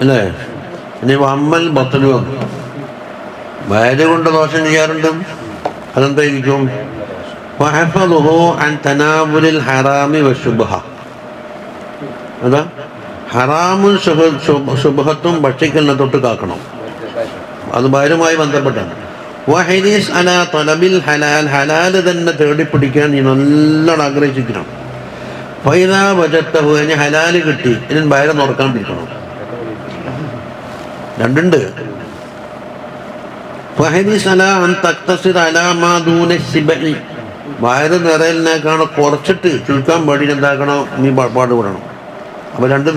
അല്ലേ? ഇനി വമ്മൽ ബത്തലുവം? വയൽ കൊണ്ട് ദോഷം ചെയ്യാറുണ്ട്. അതെന്തായിരിക്കും ഹറാമി വശുബഹ അതാ ഹറാമും ശുഭത്തും ഭക്ഷിക്കലിനെ തൊട്ട് കാക്കണം. അത് ഭാര്യമായി ബന്ധപ്പെട്ടാണ്. വഹരീസ് അല തലബിൽ ഹലാൽ. ഹലാൽ തന്നെ തേടിപ്പിടിക്കാൻ നീ നല്ലോണം ആഗ്രഹിച്ചിരിക്കണം. പൈതാ ബജത്തഹു ഇനി ഹലാൽ കിട്ടി. ഇനി ഭയരം തുറക്കാൻ പിടിക്കണം. രണ്ടുണ്ട്. വയറ് നിറയലിനേക്കാണ് കുറച്ചിട്ട് ചുരുക്കാൻ വേണ്ടി എന്താക്കണം? നീ പാടുപെടണം. അപ്പൊ രണ്ട്.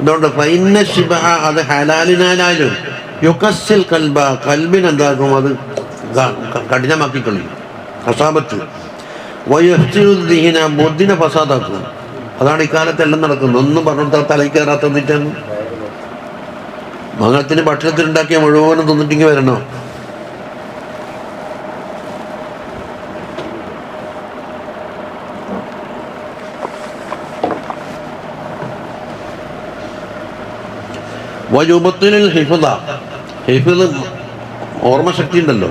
അതുകൊണ്ട് ഫൈന ശിബ അത് ഹലാലിനാലും യുക്കസിൽ കൽബ കൽബിന് എന്താക്കും? അത് കഠിനമാക്കി കളയും കസാപത്ത് വയുദ്ദീന ബുദ്ധിനെ ഫസാദാക്കും. അതാണ് ഇക്കാലത്ത് എല്ലാം നടക്കുന്നത്. ഒന്നും പറഞ്ഞിട്ട് തലയിൽ കയറാത്ത എന്നിട്ടാണ് മംഗളത്തിന് ഭക്ഷണത്തിനുണ്ടാക്കിയ മുഴുവനും തിന്നിട്ടിങ്ങി വരണോ? വയുബത്തിനിൽ ഹിഫുദ. ഹിഫുദ് ഓർമ്മശക്തി ഉണ്ടല്ലോ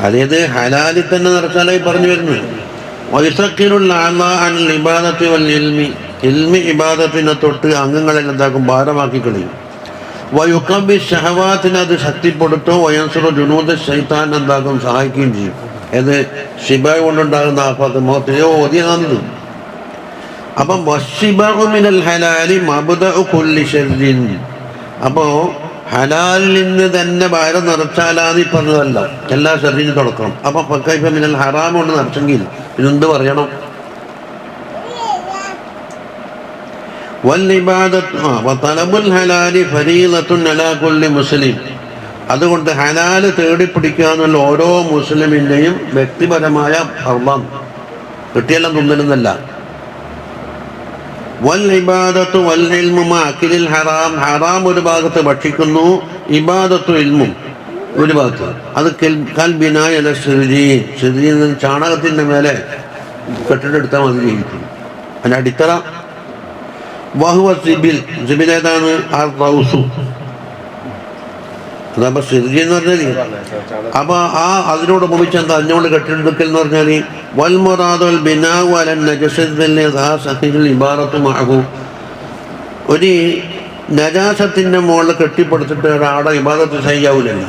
അതായത് ഹലാലിൽ തന്നെ നിറച്ചാലായി പറഞ്ഞു വരുന്നു വയസക്കിലുള്ള അനിൽ ഇബാദത്ത് വൽ ഇൽമി ഇബാദത്തിനെ തൊട്ട് അംഗങ്ങളെല്ലാം എന്താക്കും? ഭാരമാക്കി കളയും. വയുക്കബി ഷഹവാത്തിനെ അത് ശക്തിപ്പെടുത്തും വയൻസുറ ജുനൂദ് ശൈത്താൻ എന്താക്കും? സഹായിക്കുകയും ചെയ്യും. ഏത് ഷിബ കൊണ്ടുണ്ടാകുന്ന ആഫാത്ത് മുഖത്തിനെയോ ഓതിയാകുന്നത് അപ്പം വശിബിനൽ ഹലാലി മബുദ കുല്ലി ഷെറിൻ അപ്പോൾ ഹലാലിൽ നിന്ന് തന്നെ ഭാരം നിറച്ചാലാന്ന് ഈ പറഞ്ഞതല്ല. എല്ലാ ശരീരം തുടക്കണം അപ്പം പക്കൈഫ മിനൽ ഹറാമുണ്ട് നിറച്ചെങ്കിൽ പിന്നെന്ത് പറയണം വല്ലിബാദത്ത് ആ വതലബുൽ ഹലാലി ഫരീലത്തുൻ അലാ കുല്ലി മുസ്ലിം. അതുകൊണ്ട് ഹലാൽ തേടിപ്പിടിക്കുക എന്നുള്ള ഓരോ മുസ്ലിമിന്റെയും വ്യക്തിപരമായ ഭർമ്മം കിട്ടിയെല്ലാം തിന്നലെന്നല്ല. വൽ ഇബാദത്തു വൽ ഇൽമു അഖിലിൽ ഹറാം ഹറാം ഒരു ഭാഗത്ത് ഭക്ഷിക്കുന്നു ഇബാദത്തു ഇൽമും ഒരു ഭാഗത്ത്. അത് കെൽ- കൽ ബിനായ അല ഷിർജി ഷിർജിയിൽ നിന്ന് ചാണകത്തിന്റെ മേലെ കെട്ടിടെടുത്താൽ മതി ജീവിക്കും. അതിന്റെ അടിത്തറ വഹുവ സിബിൽ. ഏതാണ്? ആ റൗസു. അതപ്പോ സിർജി എന്ന് പറഞ്ഞാൽ അപ്പൊ ആ അതിനോട് ഉപമിച്ച് എന്താ അതിനോട് കെട്ടിടക്കൽ എന്ന് പറഞ്ഞാൽ വൽമുറാദുൽ ബിനാവു അലൻ നജസിദ്ദിൽ സഹിൽ ഇബാറത്തു മഅഹു. ഒരു നജാസത്തിന്റെ മുകളിൽ കെട്ടിപ്പടുത്തിട്ട് ഒരാടെ ഇബാദത്ത് സഹിക്കാവൂലല്ല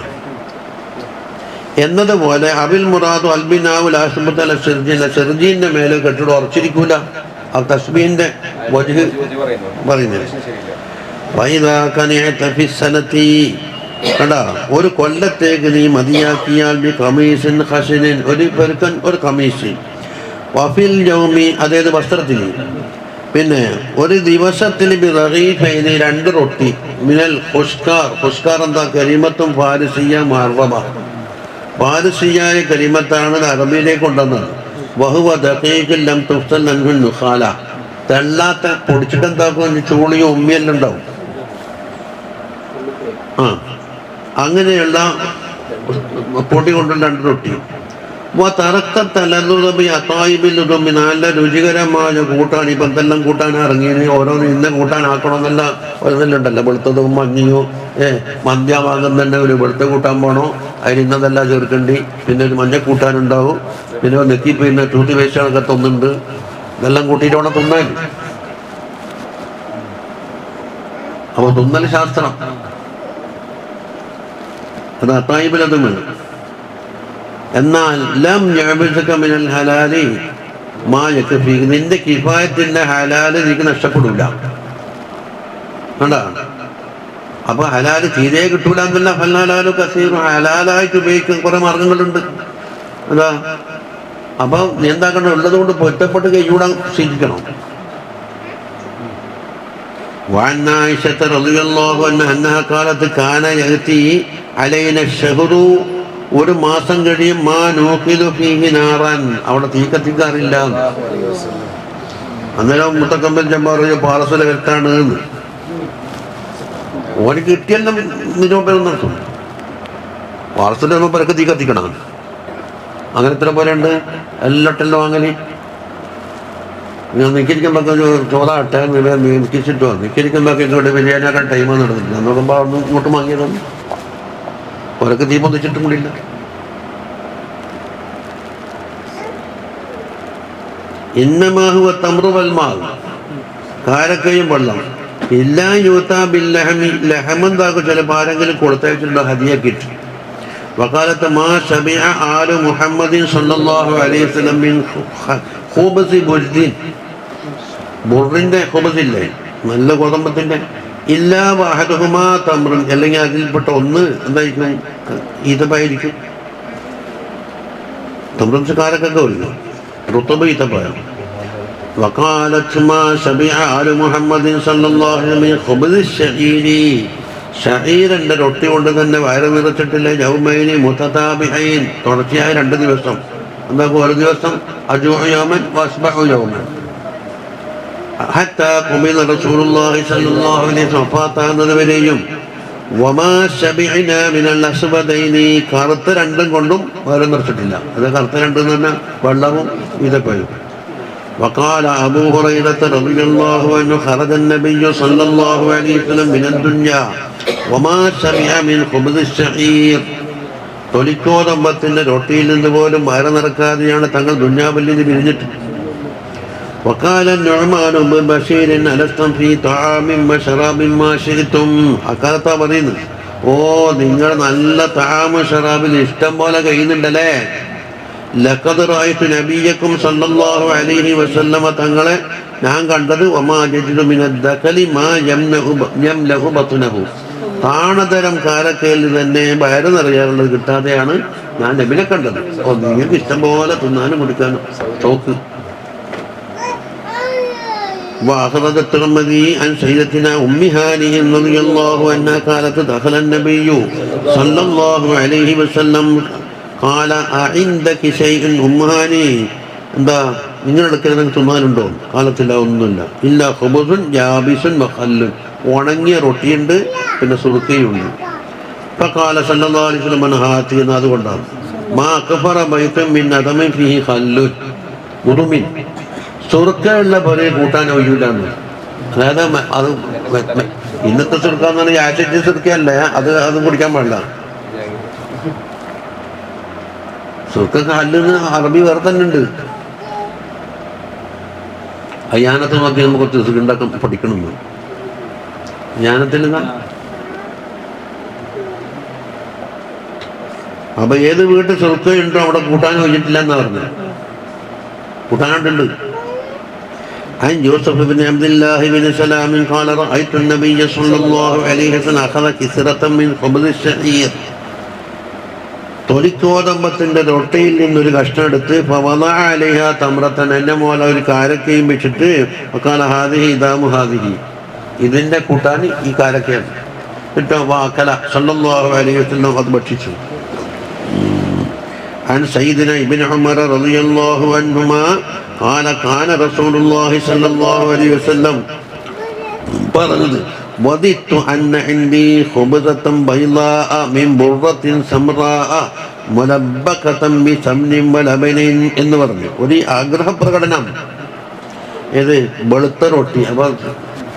എന്നതുപോലെ അബിൽ മുറാദു അൽബിനാവുൽ ആശുപത്രി ഷിർജിന്റെ ഷിർജീന്റെ മേലെ കെട്ടിടം ഉറച്ചിരിക്കൂല. ആ തസ്ബീന്റെ വജുഹ് പറയുന്നത്. വൈദാ കനിഅത ഫി സനതി കണ്ടാ? ഒരു കൊല്ലത്തേക്ക് നീ മതിയാക്കിയാൽ കമീസിൻ ഖശിനിൻ. ഒരു പെരുക്കൻ ഒരു കമീസ് വഫിൽ ജോമി അതായത് വസ്ത്രത്തിൽ പിന്നെ ഒരു ദിവസത്തിൽ ബി റഗീഫൈനി രണ്ട് റൊട്ടി. മിനൽ ഹുഷ്കാർ ഹുഷ്കാർ എന്താ? കരിമത്തും ഫാരിസിയ മാർവബ. ഫാരിസിയായ കരിമത്താണ് അറബിയിലേക്ക് കൊണ്ടുവന്നത്. വഹുവ ദഖീഖില്ലം തുഫ്സൽ അൻഹു നുഖാല. തെള്ളാത്ത പൊടിച്ചിട്ട് എന്താക്കും ചൂളിയും ഉമ്മിയെല്ലാം ഉണ്ടാവും. ആ. അങ്ങനെയുള്ള പൊടി കൊണ്ടുള്ള രണ്ട് റൊട്ടി. തറക്ക തലതുറബി തമ്മി നല്ല രുചികരമായ കൂട്ടാൻ ഇപ്പം എന്തെല്ലാം കൂട്ടാൻ ഇറങ്ങിയത് ഓരോന്ന് ഇന്ന കൂട്ടാനാക്കണമെന്നല്ല ഉണ്ടല്ലോ. വെളുത്തതും മഞ്ഞിയോ ഏ മന്ത്യ ഒരു വെളുത്ത കൂട്ടാൻ പോകണോ അതിന് ഇന്നതെല്ലാം ചേർക്കേണ്ടി. പിന്നെ ഒരു മഞ്ഞ കൂട്ടാനുണ്ടാവും പിന്നെ നെക്കി പിന്നെ ടൂത്ത് വേസ്റ്റാണൊക്കെ തൊന്നുണ്ട് ഇതെല്ലാം കൂട്ടിയിട്ട് വേണം തുന്നാൻ. അപ്പോൾ തുന്നൽ ശാസ്ത്രം. അത് അത്തായിബിലതുമാണ് എന്നാൽ ലം ഹലാലി നിന്റെ കിഫായത്തിന്റെ ഹലാൽ നീക്ക് നഷ്ടപ്പെടില്ല അപ്പൊ ഹലാൽ തീരെ കിട്ടൂല എന്നല്ല. ഹലാലു കസീർ ഹലാലായിട്ട് ഉപയോഗിക്കാൻ കുറെ മാർഗങ്ങളുണ്ട്. അതാ അപ്പൊ നീ എന്താക്കണം ഉള്ളത് കൊണ്ട് പൊരുത്തപ്പെട്ട് കൈയൂടാൻ ശീലിക്കണം وعن عائشة رضي الله عنها أنها قالت كان يأتي علينا الشهر ഒരു മാസം കഴിയും മാ നോക്കിലു ഫീഹി നാറാൻ അവിടെ തീ കത്തിക്കാറില്ല അന്നേരം മുത്തക്കമ്പൻ ചെമ്പ പറഞ്ഞു പാറസുല വരുത്താണ് എന്ന് ഓന് കിട്ടിയെല്ലാം നിരൂപണം നടത്തും പാറസുല പരക്കെ തീ കത്തിക്കണം അങ്ങനെ ഇത്ര പോലെ ഉണ്ട്. എല്ലാട്ടെല്ലാം അങ്ങനെ. ഞാൻ നിൽക്കിരിക്കുമ്പോൾ ചോറാട്ടെ നിൽക്കിച്ചിട്ടോ നിൽക്കിരിക്കുമ്പോൾ ഇങ്ങോട്ട് ബിരിയാണിയാക്കാൻ ടൈം നടന്നിട്ടില്ല. നോക്കുമ്പോൾ അവിടെ നിന്ന് ഇങ്ങോട്ട് വാങ്ങിയതാണ് ഒരൊക്കെ തീ പൊന്നിച്ചിട്ടും കൂടിയില്ല ഇന്നമാഹുവ തമ്രുവൽമാവ് കാരക്കയും വെള്ളം. ഇല്ലാ യൂത്താ ബിൽ ലഹമി ലഹമെന്താക്കും ചിലപ്പോൾ ആരെങ്കിലും കൊടുത്തയച്ചിട്ടുണ്ടോ? ഹദിയാക്കിയിട്ട് വക്കാലത്ത് മാ ഷബിഅ ആലു മുഹമ്മദിൻ സല്ലല്ലാഹു അലൈഹി വസല്ലം മിൻ ഖുബസി ബുർദിൻ ബുറിന്റെ ഖുബസില്ലേ നല്ല ഗോതമ്പത്തിന്റെ ഇല്ലാ വാഹദുഹുമാ തമ്രുൻ അല്ലെങ്കിൽ അതിൽപ്പെട്ട ഒന്ന് എന്തായിരിക്കും ഈത്തപ്പായിരിക്കും തമ്രുൻ കാരക്കൊക്കെ വരില്ല റുത്തബ് ഈത്തപ്പായം وقالت ما شبع آل محمد صلى الله عليه وسلم من خبز الشعير ഷഹീറിന്റെ റൊട്ടി കൊണ്ട് തന്നെ വയറ് നിറച്ചിട്ടില്ല ജൗമൈനി മുത്തതാബിഹൈൻ തുടർച്ചയായ രണ്ട് ദിവസം എന്താക്കും ഒരു ദിവസം അജുയോമൻ വസ്ബഹു യൗമൻ ഹത്താ ഖുമിദ റസൂലുള്ളാഹി സ്വല്ലല്ലാഹു അലൈഹി വസല്ലം വഫാത്താകുന്നത് വരെയും വമാ ശബിഅന മിനൽ അസ്ബദൈനി കറുത്ത രണ്ടും കൊണ്ടും വയറ് നിറച്ചിട്ടില്ല അത് കറുത്ത രണ്ടും തന്നെ വെള്ളവും ഇതപ്പഴും وقال أبو هريرة رضي الله عنه خرج النبي صلى الله عليه وسلم من الدنيا وما سمع من خبز الشعير തൊലിക്കോതമ്പത്തിന്റെ റൊട്ടിയിൽ നിന്ന് പോലും വയറ് നിറക്കാതെയാണ് തങ്ങൾ ദുഞ്ഞാവിൽ നിന്ന് പിരിഞ്ഞിട്ട് وقال النعمان بن بشير ألستم في طعام وشراب ما شئتم അക്കാലത്താ പറയുന്നത് ഓ നിങ്ങൾ നല്ല താമ ഷറാബിൽ ഇഷ്ടം പോലെ കഴിയുന്നുണ്ടല്ലേ ലഖദ് റഅയ്തു നബിയക്കും സല്ലല്ലാഹു അലൈഹി വസല്ലമ തങ്ങളെ ഞാൻ കണ്ടത് വമാ ജജിദു മിനദ് ദഖലി മാ യംനഹു യംലഹു ബത്നഹു താണതരം കാരക്കയിൽ തന്നെ വയറ് നിറയാറുള്ളത് കിട്ടാതെയാണ് ഞാൻ നബിനെ കണ്ടത് ഓ നിങ്ങൾക്ക് ഇഷ്ടം പോലെ തിന്നാനും കുടിക്കാനും തോക്ക് وأخرج الترمذي عن سيدتنا أم هانئ رضي الله عنها قالت دخل النبي صلى الله عليه وسلم قال أعندك شيء أم هانئ എന്താ നിങ്ങളുടെ അടുക്കൽ നിങ്ങൾക്ക് തിന്നാനുണ്ടോ കാലത്തില്ല ഒന്നുമില്ല ഇല്ല ഹുബസുൻ ജാബിസുൻ മഹല്ലുൻ ഉണങ്ങിയ റൊട്ടിയുണ്ട് പിന്നെ സുറുക്കയുണ്ട്. ഇപ്പൊ കാല സല്ലാസ്ലം മനഹാത്തി എന്ന് അതുകൊണ്ടാണ്. മാ അക്ഫറ ബൈത്തും സുറുക്കുള്ള പോലെ കൂട്ടാൻ ഒഴിയില്ലാന്ന് അതായത് അത് ഇന്നത്തെ സുറുക്ക എന്ന് പറഞ്ഞാൽ ആശിച്ച് സുറുക്കയല്ല അത് അത് കുടിക്കാൻ പാടില്ല. സുറുക്കൊക്കെ ഹല്ലെന്ന് അറബി വേറെ തന്നെ ഉണ്ട്. അയ്യാനത്ത് നോക്കി നമുക്ക് കുറച്ച് പഠിക്കണമെന്ന്. ജ്ഞാനത്തിൽ അപ്പൊ ഏത് വീട്ടിൽ സുറുക്കയുണ്ടോ അവിടെ കൂട്ടാൻ കഴിഞ്ഞിട്ടില്ല എന്നാ പറഞ്ഞത് കൂട്ടാനായിട്ടുണ്ട് عن يوسف بن عبد الله بن سلام قال رأيت النبي صلى الله عليه وسلم أخذ كسرة من خبز الشعير തൊലിക്കോതമ്പത്തിന്റെ റൊട്ടയിൽ നിന്നൊരു കഷ്ണം എടുത്ത് അലിഹ തമ്രത്തൻ എന്നെ മോല ഒരു കാരക്കയും വെച്ചിട്ട് കാല ഹാദിഹി ഇതാമു ഹാദിഹി ഇതിന്റെ കൂട്ടാൻ ഈ കാരക്കയാണ് എന്നിട്ട് വാക്കല സല്ലല്ലാഹു അലൈഹി വസല്ലം അത് ഭക്ഷിച്ചു عن سيدنا ابن عمر رضي الله عنهما قال كان رسول الله صلى الله عليه وسلم പറഞ്ഞത് വദിത്തു അന്ന ഇൻദി ഖുബ്സതൻ ബൈളാഅ മിൻ ബുർറത്തിൻ സംറാഅ മുലബ്ബഖതൻ ബി സമനിൻ വലബനിൻ എന്ന് പറഞ്ഞു ഒരു ആഗ്രഹ പ്രകടനം ഏത് വെളുത്ത റൊട്ടി അപ്പൊ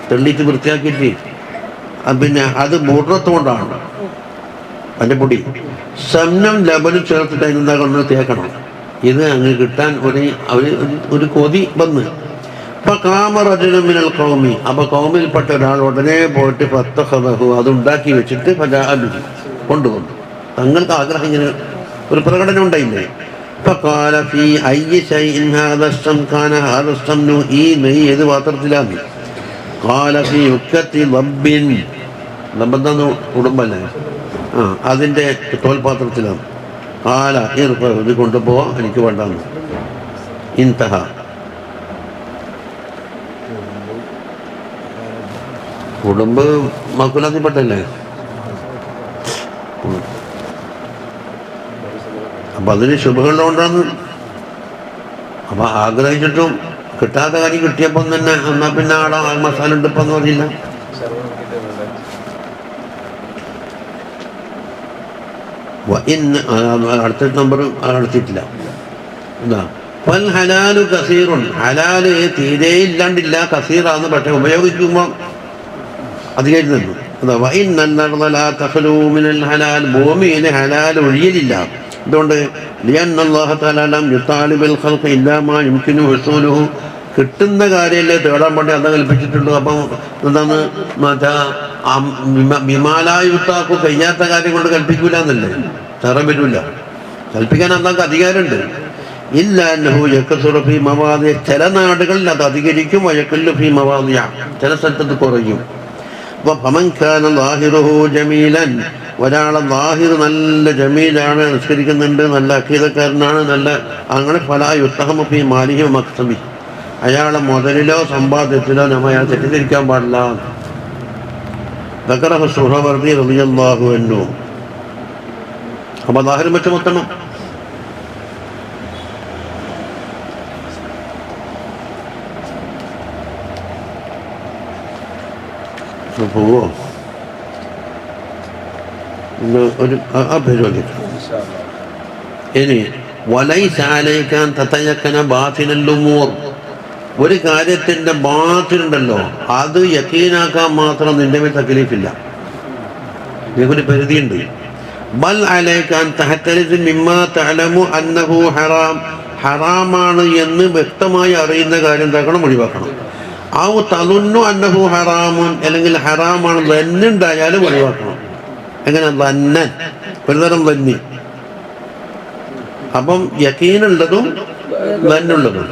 തെള്ളിച്ച് വൃത്തിയാക്കിയിട്ട് പിന്നെ അത് മൂർണത്വം കൊണ്ടാണ് അതിന്റെ പൊടി. സമനം ലബനും ചേർത്തിട്ട് അതിന് എന്താ കൊണ്ട് തേക്കണം ഇത് അങ്ങ് കിട്ടാൻ ഒരു അവർ ഒരു കൊതി വന്ന്. ഇപ്പൊ കാമറജനം മിനൽ കൗമി അപ്പൊ കൗമിൽപ്പെട്ട ഒരാൾ ഉടനെ പോയിട്ട് പത്ത് ഹതഹു അത് ഉണ്ടാക്കി വെച്ചിട്ട് പരാജി കൊണ്ടുവന്നു. തങ്ങൾക്ക് ആഗ്രഹം ഇങ്ങനെ ഒരു പ്രകടനം ഉണ്ടായില്ലേ? ഈ നെയ്യ് ഏത് പാത്രത്തിലാണ്? കാലഫി കുടുംബല്ലേ ആ അതിന്റെ തോൽപാത്രത്തിലാണ്. കാല ഇർഫ ഇത് കൊണ്ടുപോവാൻ എനിക്ക് വേണ്ടെന്ന്. ഇൻതഹ കുടുംബ മക്കുലാത്തിപ്പെട്ടല്ലേ അപ്പം അതിന് ശുഭകളുണ്ടാന്ന് അപ്പം ആഗ്രഹിച്ചിട്ടും കിട്ടാത്ത കാര്യം കിട്ടിയപ്പം തന്നെ എന്നാ പിന്നെ ആടെ മസാല ഉണ്ടിപ്പെന്ന് പറഞ്ഞില്ല. വ ഇന്ന് അടുത്ത നമ്പർ അടുത്തിട്ടില്ല എന്താ? പൽ ഹലാലു കസീറുൻ. ഹലാൽ തീരെ ഇല്ലാണ്ടില്ല കസീറാന്ന് പക്ഷെ ഉപയോഗിക്കുമ്പോൾ അധികം നിന്നു ഹലാൽ. ഭൂമിയിൽ ഹലാൽ ഒഴിയലില്ല. അതുകൊണ്ട് കിട്ടുന്ന കാര്യമല്ലേ തേടാൻ വേണ്ടി അന്ന് കൽപ്പിച്ചിട്ടുള്ളൂ. അപ്പം എന്താണ് മറ്റാ വിമാലായുത്താക്കു കഴിയാത്ത കാര്യം കൊണ്ട് കൽപ്പിക്കൂല എന്നല്ലേ തേറാൻ പറ്റൂല. കൽപ്പിക്കാൻ അന്നൊക്കെ അധികാരമുണ്ട്. ഇല്ല അന്നഹു യക്കസുറ ഫീ മവാദിയ ചില നാടുകളിൽ അത് അധികരിക്കും വയക്കല്ലു ഫീ മവാദിയ. ചില സ്ഥലത്ത് കുറയും. അപ്പൊ ഫമൻഖാന ലാഹിറുഹു ജമീലൻ ഒരാളെ ലാഹിർ നല്ല ജമീലാണ് നിസ്കരിക്കുന്നുണ്ട് നല്ല അഖീതക്കാരനാണ് നല്ല അങ്ങനെ ഫലാ യുത്തഹമ ഫീ മാലിഹി മക്സബി അയാളെ മുതലിലോ സമ്പാദ്യത്തിലോ നമ്മ അയാൾ തെറ്റിദ്ധരിക്കാൻ പാടില്ല ذكره السهروردي رضي الله عنه അപ്പൊ ലാഹിർ വെച്ച് മൊത്തണം ഒന്ന് പോവോ ഇന്ന് ഒരു ആ- ആ പരിപാടി ഇനി വലൈസാലേക്കാൻ തത്തയക്കന ബാത്തിനല്ലുമൂർ ഒരു കാര്യത്തിന്റെ ബാത്തിലുണ്ടല്ലോ അത് യക്കീനാക്കാൻ മാത്രം നിന്റെ മേൽ തക്കലീഫില്ല. നിനക്കൊരു പരിധിയുണ്ട്. ബൽ അലേക്കാൻ തഹത്തലിസ് മിമ്മ തലമു അന്നഹു ഹറാം. ഹറാമാണ് എന്ന് വ്യക്തമായി അറിയുന്ന കാര്യം എന്താക്കണം ഒഴിവാക്കണം. ആ തലുന്നു അന്നഹു ഹറാമുൻ. അല്ലെങ്കിൽ ഹറാമാണ് ലന്നുണ്ടായാലും ഒഴിവാക്കണം. എങ്ങനെ ലന്നൻ ഒരുതരം വന്നി. അപ്പം യക്കീനുള്ളതും വന്നുള്ളതും.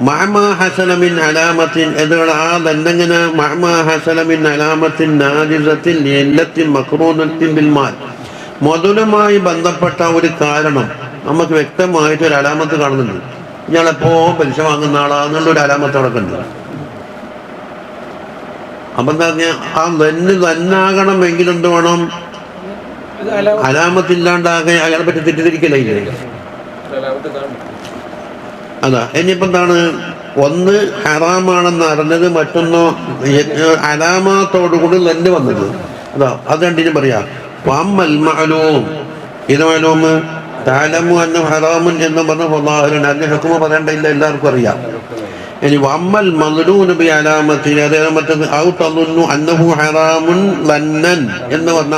മഹമാ ഹസനമിൻ അലാമത്തിൻ എന്നുള്ള ആ ദണ്ഡങ്ങനെ മഹമാ ഹസനമിൻ അലാമത്തിൻ നാജിസത്തിൻ എല്ലത്തിൻ മക്രൂനത്തിൻ ബിൽമാൽ. മുതലുമായി ബന്ധപ്പെട്ട ഒരു കാരണം നമുക്ക് വ്യക്തമായിട്ട് ഒരു അലാമത്ത് കാണുന്നുണ്ട്. ഇയാളെപ്പോ പലിശ വാങ്ങുന്ന ആളാന്നുള്ള ഒരു അലാമത്ത് ഉണ്ട് അപ്പൊ എന്താ ആ തന്നെ തന്നാകണമെങ്കിൽ എന്ത് വേണം? അലാമത്തില്ലാണ്ടാകെ അയാളെ പറ്റി തെറ്റിദ്ധരിക്കലേ അതാ ഇനിയിപ്പോ എന്താണ് ഒന്ന് ഹറാമാണെന്ന് അറിഞ്ഞത് മറ്റൊന്നോ അലാമത്തോടുകൂടി തന്നെ വന്നത്. അതാ അത് രണ്ടിനും പറയാം. വമ്മൽ മഅലൂം. ഇത് അന്ന ഹറാമുൻ എന്ന് പറഞ്ഞ അതിന് ഹുക്കുമ പറയേണ്ടയില്ല എല്ലാവർക്കും അറിയാം. ഇനി വമ്മൽ മദ്ലൂൻ ബി അലാമത്തിൽ അതേ മറ്റത് ഔ തളുന്നു അന്നഹു ഹറാമുൻ ലന്നൻ എന്ന് പറഞ്ഞ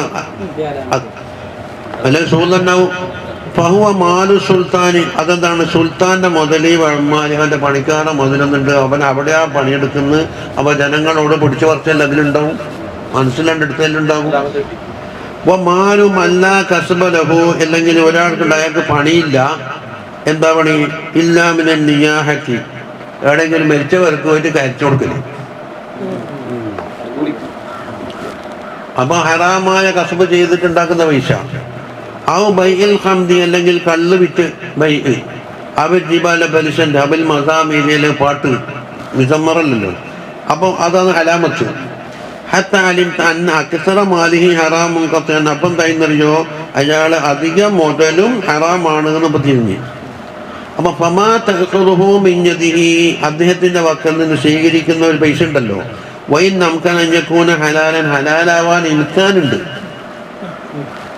അല്ലെ സുഹൃത്തുണ്ടാവും ഫഹുവ മാലു സുൽത്താനി അതെന്താണ്? സുൽത്താന്റെ മുതലി വഴമാലിഹന്റെ പണിക്കാരൻ മുതലെന്നുണ്ട്. അവൻ അവിടെ അവിടെയാ പണിയെടുക്കുന്നത്. അവ ജനങ്ങളോട് പിടിച്ചു പറിച്ചാൽ അതിലുണ്ടാവും മനസ്സിലാണ്ട് എടുത്തതിലുണ്ടാവും. അപ്പോൾ മാലും അല്ല കസബലഹു അല്ലെങ്കിൽ ഒരാൾക്കുണ്ട് അയാൾക്ക് പണിയില്ല. എന്താ പണി? ഇല്ലാമിനെ നിയാഹക്കി എവിടെയെങ്കിലും മരിച്ചവർക്ക് പോയിട്ട് കരച്ചു കൊടുക്കൽ. അപ്പൊ ഹറാമായ കസബ് ചെയ്തിട്ടുണ്ടാക്കുന്ന പൈസ. ആ ബൈൽ ഹംദി അല്ലെങ്കിൽ കള്ള് വിറ്റ് ബൈ അവൽ ജിബാല ബലിസന്റെ അവൽ മസാമീലിയിലെ പാട്ട് വിസമ്മറല്ലോ അപ്പോൾ അതാണ് ഹലാമത്ത്. ഹത്ത അലിം അന്ന അക്സറ മാലിഹി ഹറാമും കത്തൻ അപ്പം തൈന്നറിയോ അയാൾ അധികം മുതലും ഹറാമാണ് എന്ന് അപ്പൊ പമാ യദിഹി അദ്ദേഹത്തിന്റെ വക്കൽ നിന്ന് സ്വീകരിക്കുന്ന ഒരു പൈസ ഉണ്ടല്ലോ. വൈൻ നമുക്ക് അഞ്ഞക്കൂന ഹലാലൻ ഹലാലാവാൻ ഇൽക്കാനുണ്ട്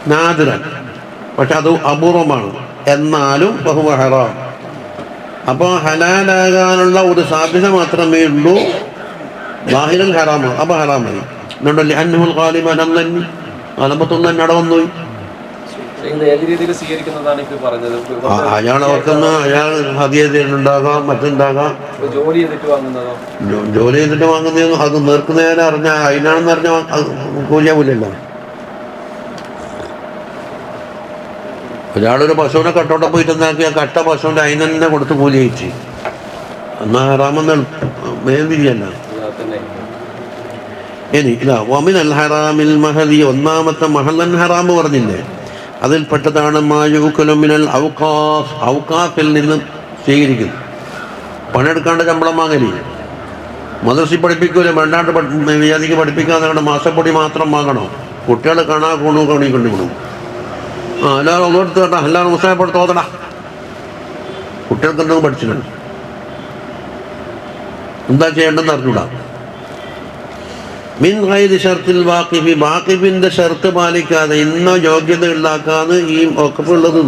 നാദിറൻ. പക്ഷെ അത് അപൂർവമാണ്. എന്നാലും ബഹുവ അപ്പോൾ ഹലാലാകാനുള്ള ഒരു സാധ്യത മാത്രമേ ഉള്ളൂ. ബാഹിരൽ ഹറാമാണ്. അപ്പൊ ഹറാമായി എന്നുണ്ടല്ലേ അന്നുൽ കാലിമനം അന്നന്നി അലമ്പത്തൊന്നും തന്നെ അയാൾ ഓർക്കുന്ന അയാൾ ഹതിയുണ്ടാകാം മറ്റുണ്ടാകാം ജോലി ചെയ്തിട്ട് വാങ്ങുന്നതോ? ജോലി ചെയ്തിട്ട് വാങ്ങുന്ന അത് നേർക്കുന്നതിനെ അറിഞ്ഞ അതിനാണെന്ന് അറിഞ്ഞ കൂലിയാവില്ലല്ലോ ഒരാളൊരു പശുവിനെ കട്ടോടെ പോയിട്ട് എന്താക്കി ആ കട്ട പശുവിന്റെ അതിന് തന്നെ കൊടുത്ത് കൂലി അയച്ചു എന്നാ ഹറാമെന്ന് തന്നെ. ഇനി ഇതാ വമിൻ അൽ ഹറാമിൽ മഹദി ഒന്നാമത്തെ മഹലൻ ഹറാം പറഞ്ഞില്ലേ? അതിൽപ്പെട്ടതാണ് മായൂക്കലുമിനൽ ഔക്കാഫ് ഔക്കാഫിൽ നിന്ന് സ്വീകരിക്കുന്നു. പണിയെടുക്കാണ്ട് ശമ്പളം വാങ്ങലില്ല? മദർസി പഠിപ്പിക്കൂല? വേണ്ടാണ്ട് വിചാരിക്ക് പഠിപ്പിക്കാതെ മാസപ്പൊടി മാത്രം വാങ്ങണോ? കുട്ടികൾ കാണാ കൂണു കണി കൊണ്ടുവിടും ആ എല്ലാവരും ഒന്നെടുത്ത് കേട്ടാ. എല്ലാവരും മുസായപ്പെടുത്ത് ഓതടാ കുട്ടികൾക്ക് എന്തെങ്കിലും പഠിച്ചിട്ടുണ്ട്. എന്താ ചെയ്യേണ്ടതെന്ന് അറിഞ്ഞൂടാ. മിൻ ഷർത്തിൽ ഷർത്ത് പാലിക്കാതെ ഇന്ന യോഗ്യത ഉണ്ടാക്കാന്ന് ഈ ഒക്കപ്പുള്ളത്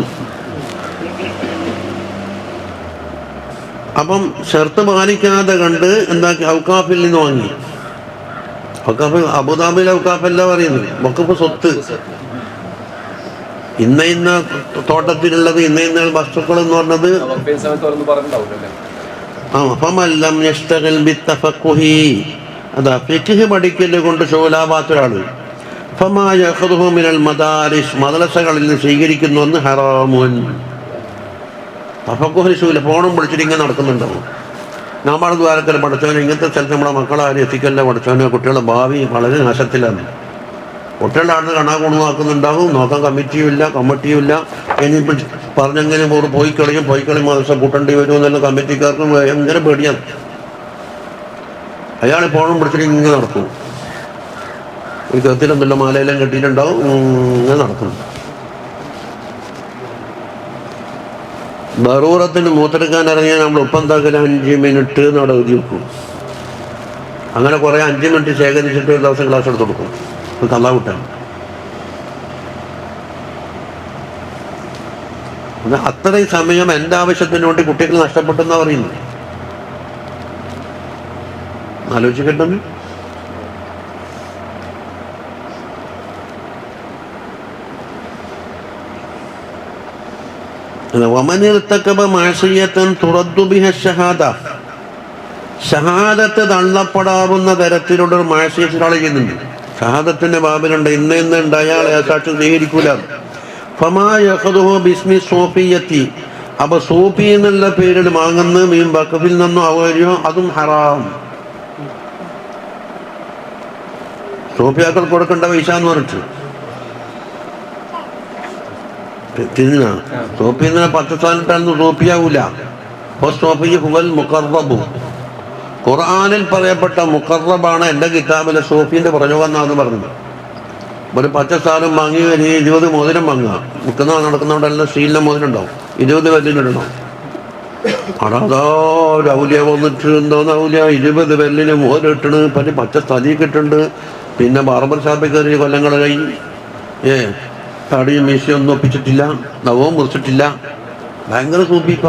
അപ്പം ഷർത്ത് പാലിക്കാതെ കണ്ട് എന്താക്കി? ഔക്കാഫിൽ നിന്ന് വാങ്ങി. ഔക്കാഫ് അബുദാബിൽ ഔക്കാഫല്ല പറയുന്നത്. ഒക്കപ്പ് സ്വത്ത്. ഇന്ന ഇന്ന തോട്ടത്തിലുള്ളത് ഇന്ന ഇന്ന വസ്തുക്കൾ എന്ന് പറഞ്ഞത്. ആ അപ്പം ബിത്തഫഖുഹി. അതാ ഫിഖ് പഠിക്കൽ കൊണ്ട് ശോലാവാത്ത ഒരാൾ ഫമായ മദാരിസ് മദ്രസകളിൽ നിന്ന് സ്വീകരിക്കുന്നു എന്ന് ഹറാമുൻ. തഫക്കുഹിന് ശൂല ഫോണും വിളിച്ചിട്ട് ഇങ്ങനെ നടക്കുന്നുണ്ടാവും. നമ്മുടെ ദ്വാരത്തിൽ പഠിച്ചവനെ ഇങ്ങനത്തെ സ്ഥലത്ത് നമ്മുടെ മക്കളെ ആരും എത്തിക്കല്ല പഠിച്ചവനെ കുട്ടികളുടെ ഭാവി വളരെ നാശത്തിലാണ്. കുട്ടികളുടെ ആടുന്ന് കണാ കൊണ്ടുവാക്കുന്നുണ്ടാകും നോക്കാൻ കമ്മിറ്റിയും ഇല്ല കമ്മിറ്റിയും ഇല്ല ഇനിയിപ്പോൾ പറഞ്ഞെങ്കിലും പോയി കളിയും പോയി കളിയും മാസം കൂട്ടേണ്ടി വരുമെന്നുള്ള കമ്മിറ്റിക്കാർക്കും ഭയങ്കര പേടിയാണ്. അയാൾ എപ്പോഴും പിടിച്ചിട്ട് ഇങ്ങനെ നടക്കും. കത്തിലൊന്നുമില്ല മാലയെല്ലാം കെട്ടിയിട്ടുണ്ടാവും ഇങ്ങനെ നടക്കും. ബറൂറത്തിന് മൂത്തെടുക്കാൻ ഇറങ്ങിയാൽ നമ്മൾ ഒപ്പം എന്താക്കല? അഞ്ച് മിനിറ്റ് എന്നവിടെ എഴുതി വെക്കും. അങ്ങനെ കുറേ അഞ്ച് മിനിറ്റ് ശേഖരിച്ചിട്ട് ഒരു ദിവസം ക്ലാസ് എടുത്ത് കൊടുക്കും. ഒരു കള്ള കുട്ടാണ് അത് അത്രയും സമയം എന്റെ ആവശ്യത്തിന് വേണ്ടി കുട്ടികൾ നഷ്ടപ്പെട്ടെന്നാണ് പറയുന്നത്? ഷഹാദ. ഷഹാദത്ത് തള്ളപ്പെടാവുന്ന തരത്തിലുള്ള ഒരു ചെയ്യുന്നുണ്ട്. ഷഹാദത്തിന്റെ ബാബിലുണ്ട് ഇന്ന് ഇന്ന് ഉണ്ട് അയാളെ ആ സാക്ഷി സ്വീകരിക്കൂല. അപ്പൊ സൂഫി എന്നുള്ള പേരിൽ വാങ്ങുന്ന മീൻ ബക്കഫിൽ നിന്നും അവരോ അതും ഹറാം. സൂഫിയാക്കൾ കൊടുക്കേണ്ട പൈസ എന്ന് പറഞ്ഞിട്ട് സോപ്പി എന്ന പത്ത് സ്ഥാനത്താണെന്ന് സോഫിയാവൂല മുക്കറബു ഖുർആാനിൽ പറയപ്പെട്ട മുക്കറബാണ് എന്റെ കിതാബിലെ സോഫിന്റെ പുറകെ വന്നാന്ന് പറഞ്ഞത്. ഒരു പച്ച സ്ഥാനം വാങ്ങി ഒരു ഇരുപത് മോതിരം വാങ്ങുക. മുക്കുന്ന നടക്കുന്നവിടെല്ലാം സ്റ്റീലിന്റെ മോതിരം ഉണ്ടാവും. ഇരുപത് വെല്ലിനിടണം അടാതാ ഒരു ഔലിയ വന്നിട്ട് എന്തോന്ന് ഔലിയ? ഇരുപത് വെല്ലിന് മോതിരം ഇട്ടണ്. പല പച്ച സ്ഥലീക്ക് ഇട്ടുണ്ട് പിന്നെ ബാർബർ ഷാപ്പിൽ കയറി കൊല്ലങ്ങൾ കഴിഞ്ഞ് ഏ തടിയും മീശയും ഒന്നും ഒപ്പിച്ചിട്ടില്ല നവവും മുറിച്ചിട്ടില്ല ഭയങ്കര സൂപ്പിപ്പ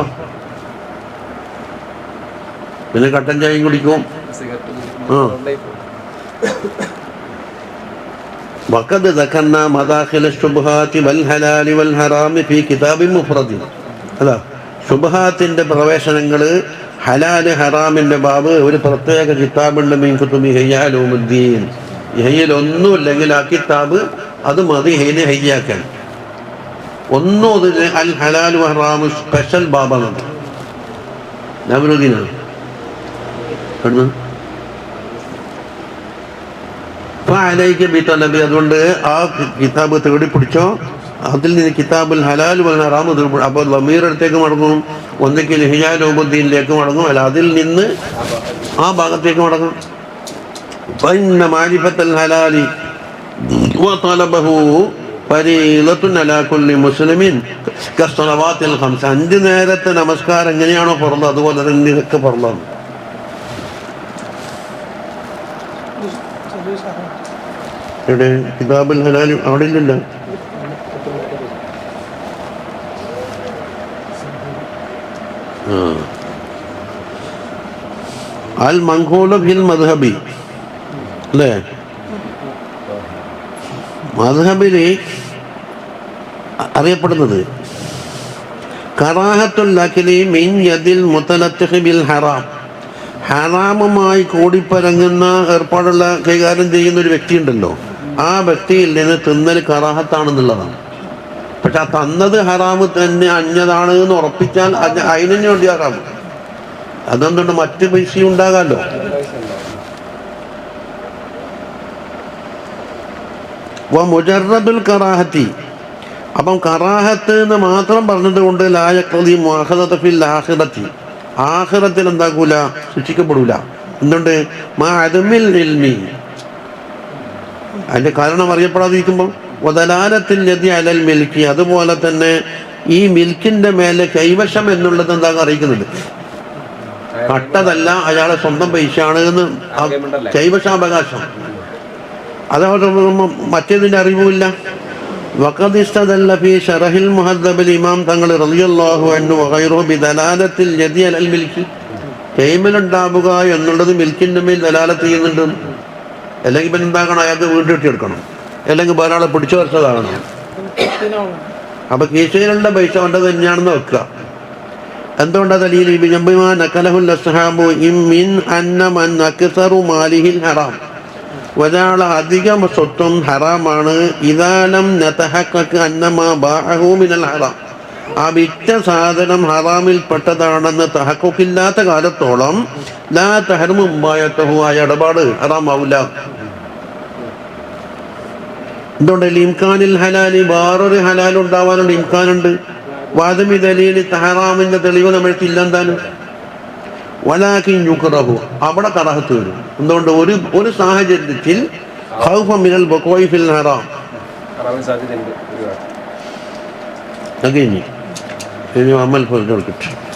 പിന്നെ കട്ടൻ ചായയും കുടിക്കും ആ. وقد ذكرنا مداخل الشبهات والحلال والحرام في كتاب مفرد അതാ ശുഭഹാത്തിന്റെ പ്രവേശനങ്ങൾ ഹലാല് ഹറാമിന്റെ ബാബ് ഒരു പ്രത്യേക കിതാബുണ്ട് മീൻ കുത്തുബി ഹയ്യാലുദ്ദീൻ ഹയ്യൽ ഒന്നുമില്ലെങ്കിൽ ആ കിതാബ് അത് മതി ഹെയ്നെ ഹെയ്യാക്കാൻ ഒന്നും അതിന് അൽ ഹലാൽ ഹറാം സ്പെഷ്യൽ ബാബാണ്. നവരുദ്ദീനാണ് അതുകൊണ്ട് ആ കിതാബ് തേടി പിടിച്ചോ. അതിൽ നിന്ന് കിതാബുൽ ഹലാൽ വൽ ഹറാം അപ്പോൾ ലമീർ അടുത്തേക്ക് മടങ്ങും ഒന്നിക്കൽ ഹിജാലോബുദ്ദീനിലേക്ക് മടങ്ങും അല്ല അതിൽ നിന്ന് ആ ഭാഗത്തേക്ക് മടങ്ങും. فإن معرفة الحلال وطلبه فريضة على كل مسلم كالصلوات الخمس അഞ്ച് നേരത്തെ നമസ്കാരം എങ്ങനെയാണോ പറഞ്ഞത് അതുപോലെ തന്നെ ഇതൊക്കെ പറഞ്ഞത് ഇവിടെ കിതാബുൽ ഹലാൽ അവിടെ ഇല്ലല്ലോ ആ. അൽ മങ്കൂല ഫിൽ മദ്ഹബി അല്ലേ? മദ്ഹബിൽ അറിയപ്പെടുന്നത് ഹറാം. ഹറാമുമായി കൂടിപ്പരങ്ങുന്ന ഏർപ്പാടുള്ള കൈകാര്യം ചെയ്യുന്ന ഒരു വ്യക്തി ഉണ്ടല്ലോ ആ വ്യക്തിയിൽ നിന്ന് തിന്നൽ കറാഹത്താണെന്നുള്ളതാണ്. പക്ഷെ ആ തന്നത് ഹറാമ് തന്നെ അഞ്ഞതാണ് എന്ന് ഉറപ്പിച്ചാൽ അതിനെ വേണ്ടി ഹറാമ് അതെന്തുകൊണ്ട് മറ്റു പൈസ ഉണ്ടാകാമല്ലോ വ മുജറബുൽ കറാഹത്തി. അപ്പം കറാഹത്ത് എന്ന് മാത്രം പറഞ്ഞത് കൊണ്ട് മുഹദത്ത് ഫിൽ ആഖിറത്തി. ആഖിറത്തിൽ എന്താക്കൂല? ശിക്ഷിക്കപ്പെടൂല എന്തുകൊണ്ട് മാ അതുമിൽ ഇൽമി. അതിന്റെ കാരണം അറിയപ്പെടാതിരിക്കുമ്പോൾ വതലാലത്തിൽ നദി അലൽ മിൽക്കി. അതുപോലെ തന്നെ ഈ മിൽക്കിന്റെ മേലെ കൈവശം എന്നുള്ളത് എന്താ അറിയിക്കുന്നുണ്ട്. കട്ടതല്ല അയാളെ സ്വന്തം പൈസയാണ് എന്ന്. കൈവശാവകാശം. അതവിടെ മറ്റേതിന്റെ അറിവുമില്ല. വഖദിസ്തദല്ല ഫീ ഷറഹിൽ മുഹദ്ദബിൽ ഇമാം തങ്ങൾ റളിയല്ലാഹു അൻഹു വഗൈറു ബിദലാലത്തിൽ ജദിയ അൽ മിൽക്ക് ഫെയിമിലുണ്ടാവുക എന്നുള്ളത് മിൽക്കിന്റെ മേൽ ദലാലത്ത് ചെയ്യുന്നുണ്ട്. അല്ലെങ്കിൽ പിന്നെ എന്താകണം? അയാൾക്ക് വീണ്ടെടുത്തിയെടുക്കണം അല്ലെങ്കിൽ ഒരാളെ പിടിച്ചു വരച്ചതാകണം. അപ്പൊ കീശയിലുള്ള പൈസ അവന്റെ തന്നെയാണെന്ന് വെക്കുക. എന്തുകൊണ്ടാ തലയിൽ നക്കലഹുൽ അസ്ഹാബു ഇൻ അന്ന മൻ അക്സറു മാലിഹിൽ ഹറാം? ഒരാൾ അധികം സ്വത്വം ഹറാമാണ്. ഇതാലം നതഹക്കക്ക് അന്നമാ ബാഹു മിനൽ ഹറാം. ആ വിറ്റ സാധനം ഹറാമിൽപ്പെട്ടതാണെന്ന് തഹക്കൊക്കില്ലാത്ത കാലത്തോളം ലാ തഹർമുമ്പായത്തഹു ആയ ഇടപാട് ഹറാമാവില്ല എന്തുകൊണ്ട് ഇംഖാനിൽ ഹലാലി വേറൊരു ഹലാൽ ഉണ്ടാവാനുള്ള ഇംഖാനുണ്ട് വാദമി ദലീലി തഹറാമിന്റെ തെളിവ് നമ്മൾക്ക് ഇല്ലെന്താണ്? വലാക്കി യുക്റഹു. അവിടെ കറഹത്ത് വരും. എന്തുകൊണ്ട്? ഒരു ഒരു സാഹചര്യത്തിൽ ഖൗഫ മിനൽ ഹറാം. ഇനി അമൽ പറഞ്ഞു കൊടുക്കട്ടെ